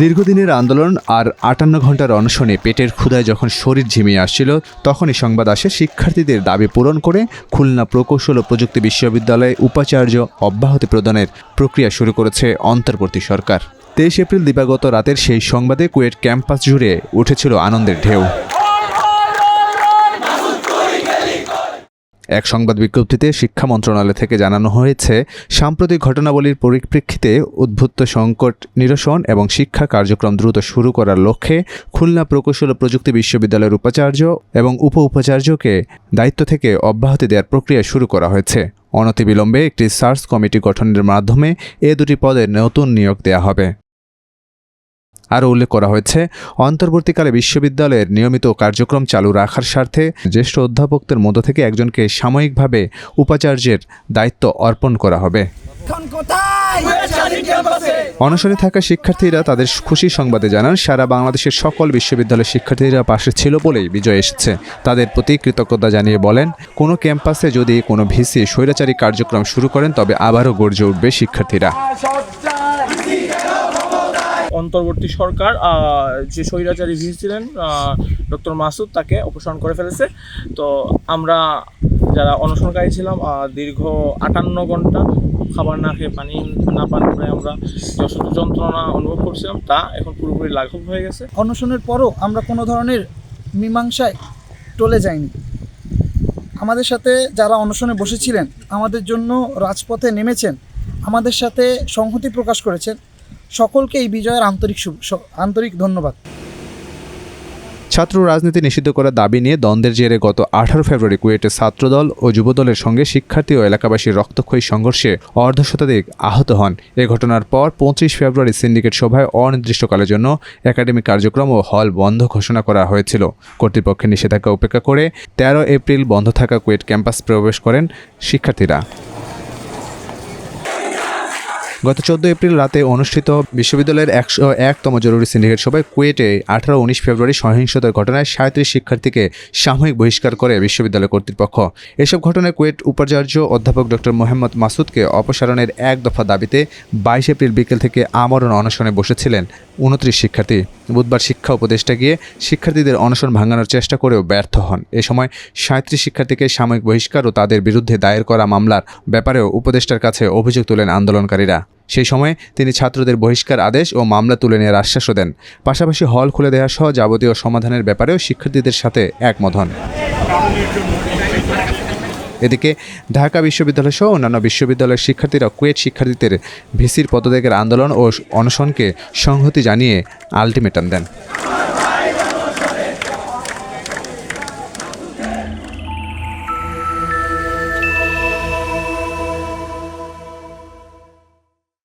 দীর্ঘদিনের আন্দোলন আর আটান্ন ঘণ্টার অনশনে পেটের ক্ষুধায় যখন শরীর ঝিমিয়ে আসছিল, তখনই সংবাদ আসে শিক্ষার্থীদের দাবি পূরণ করে খুলনা প্রকৌশল ও প্রযুক্তি বিশ্ববিদ্যালয়ে উপাচার্য অব্যাহতি প্রদানের প্রক্রিয়া শুরু করেছে অন্তর্বর্তী সরকার। তেইশ এপ্রিল দিবাগত রাতের সেই সংবাদে কুয়েট ক্যাম্পাস জুড়ে উঠেছিল আনন্দের ঢেউ। এক সংবাদ বিজ্ঞপ্তিতে শিক্ষা মন্ত্রণালয় থেকে জানানো হয়েছে, সাম্প্রতিক ঘটনাবলীর পরিপ্রেক্ষিতে উদ্ভূত সংকট নিরসন এবং শিক্ষা কার্যক্রম দ্রুত শুরু করার লক্ষ্যে খুলনা প্রকৌশল ও প্রযুক্তি বিশ্ববিদ্যালয়ের উপাচার্য এবং উপ উপাচার্যকে দায়িত্ব থেকে অব্যাহতি দেওয়ার প্রক্রিয়া শুরু করা হয়েছে। অনতিবিলম্বে একটি সার্চ কমিটি গঠনের মাধ্যমে এ দুটি পদে নতুন নিয়োগ দেওয়া হবে। আরও উল্লেখ করা হয়েছে অন্তর্বর্তীকালে বিশ্ববিদ্যালয়ের নিয়মিত কার্যক্রম চালু রাখার স্বার্থে জ্যেষ্ঠ অধ্যাপকদের মধ্য থেকে একজনকে সাময়িকভাবে উপাচার্যের দায়িত্ব অর্পণ করা হবে। অনশনে থাকা শিক্ষার্থীরা তাদের খুশি সংবাদে জানান সারা বাংলাদেশের সকল বিশ্ববিদ্যালয়ের শিক্ষার্থীরা পাশে ছিল বলেই বিজয় এসেছে। তাদের প্রতি কৃতজ্ঞতা জানিয়ে বলেন কোনো ক্যাম্পাসে যদি কোনো ভিসি স্বৈরাচারী কার্যক্রম শুরু করেন তবে আবারও গর্জে উঠবে শিক্ষার্থীরা। অন্তর্বর্তী সরকার যে স্বৈরাচারী ভিসি ছিলেন ডক্টর মাসুদ, তাকে অপসারণ করে ফেলেছে। তো আমরা যারা অনশনকারী ছিলাম দীর্ঘ আটান্ন ঘণ্টা খাবার না খেয়ে পানি না পান করে আমরা যে যন্ত্রণা অনুভব করছিলাম, তা এখন পুরোপুরি লাঘব হয়ে গেছে। অনশনের পরও আমরা কোনো ধরনের মীমাংসায় টলে যাইনি। আমাদের সাথে যারা অনশনে বসেছিলেন, আমাদের জন্য রাজপথে নেমেছেন, আমাদের সাথে সংহতি প্রকাশ করেছেন সকলকে এই বিজয়ের আন্তরিক আন্তরিক ধন্যবাদ। ছাত্র রাজনীতি নিষিদ্ধ করার দাবি নিয়ে দ্বন্দ্বের জেরে গত আঠারো ফেব্রুয়ারি কুয়েটের ছাত্রদল ও যুবদলের সঙ্গে শিক্ষার্থী ও এলাকাবাসীর রক্তক্ষয়ী সংঘর্ষে অর্ধশতাধিক আহত হন। এ ঘটনার পর পঁচিশ ফেব্রুয়ারি সিন্ডিকেট সভায় অনির্দিষ্টকালের জন্য একাডেমিক কার্যক্রম ও হল বন্ধ ঘোষণা করা হয়েছিল। কর্তৃপক্ষের নিষেধাজ্ঞা উপেক্ষা করে তেরো এপ্রিল বন্ধ থাকা কুয়েট ক্যাম্পাস প্রবেশ করেন শিক্ষার্থীরা। গত চোদ্দ এপ্রিল রাতে অনুষ্ঠিত বিশ্ববিদ্যালয়ের একশো একতম জরুরি সিন্ডিকেট সভায় কুয়েটে আঠারো উনিশ ফেব্রুয়ারি সহিংসতার ঘটনায় সাঁত্রিশ শিক্ষার্থীকে সাময়িক বহিষ্কার করে বিশ্ববিদ্যালয় কর্তৃপক্ষ। এসব ঘটনায় কুয়েট উপাচার্য অধ্যাপক ডক্টর মোহাম্মদ মাসুদকে অপসারণের এক দফা দাবিতে বাইশ এপ্রিল বিকেল থেকে আমরণ অনশনে বসেছিলেন উনত্রিশ শিক্ষার্থী। বুধবার শিক্ষা উপদেষ্টা গিয়ে শিক্ষার্থীদের অনশন ভাঙানোর চেষ্টা করেও ব্যর্থ হন। এ সময় সাঁত্রিশ শিক্ষার্থীকে সাময়িক বহিষ্কার ও তাদের বিরুদ্ধে দায়ের করা মামলার ব্যাপারেও উপদেষ্টার কাছে অভিযোগ তুলেন আন্দোলনকারীরা। সেই সময়ে তিনি ছাত্রদের বহিষ্কার আদেশ ও মামলা তুলে নেওয়ার আশ্বাসও দেন। পাশাপাশি হল খুলে দেওয়া সহ যাবতীয় সমাধানের ব্যাপারেও শিক্ষার্থীদের সাথে একমত হন। এদিকে ঢাকা বিশ্ববিদ্যালয় সহ অন্যান্য বিশ্ববিদ্যালয়ের শিক্ষার্থীরা কুয়েট শিক্ষার্থীদের ভিসির পদত্যাগের আন্দোলন ও অনশনকে সংহতি জানিয়ে আলটিমেটাম দেন।